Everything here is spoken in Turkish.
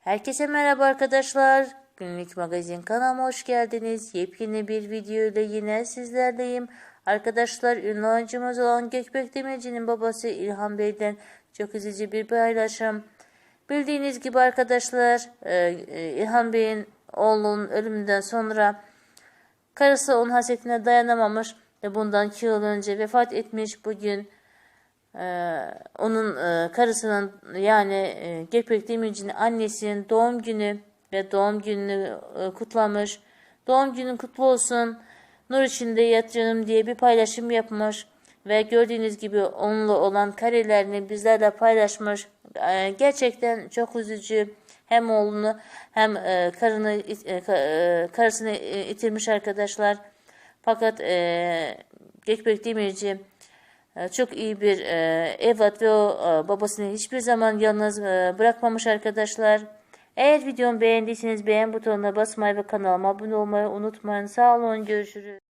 Herkese merhaba arkadaşlar. Günlük magazin kanalıma hoş geldiniz. Yepyeni bir video ile yine sizlerleyim. Arkadaşlar ünlü oyuncumuz olan Gökbek Demirci'nin babası İlhan Bey'den çok üzücü bir paylaşım. Bildiğiniz gibi arkadaşlar e, e, İlhan Bey'in oğlunun ölümünden sonra karısı onun hasretine dayanamamış ve bundan 2 yıl önce vefat etmiş. Bugün ee, onun e, karısının yani e, Gökbek Demirci'nin annesinin doğum günü ve doğum gününü e, kutlamış. Doğum günün kutlu olsun. Nur içinde yat canım diye bir paylaşım yapmış. Ve gördüğünüz gibi onunla olan karelerini bizlerle paylaşmış. Ee, gerçekten çok üzücü. Hem oğlunu hem e, karını karısını itirmiş arkadaşlar. Fakat e, Gökbek Demirci Çok iyi bir e, evlat ve o e, babasını hiçbir zaman yalnız e, bırakmamış arkadaşlar. Eğer videomu beğendiyseniz beğen butonuna basmayı ve kanalıma abone olmayı unutmayın. Sağ olun görüşürüz.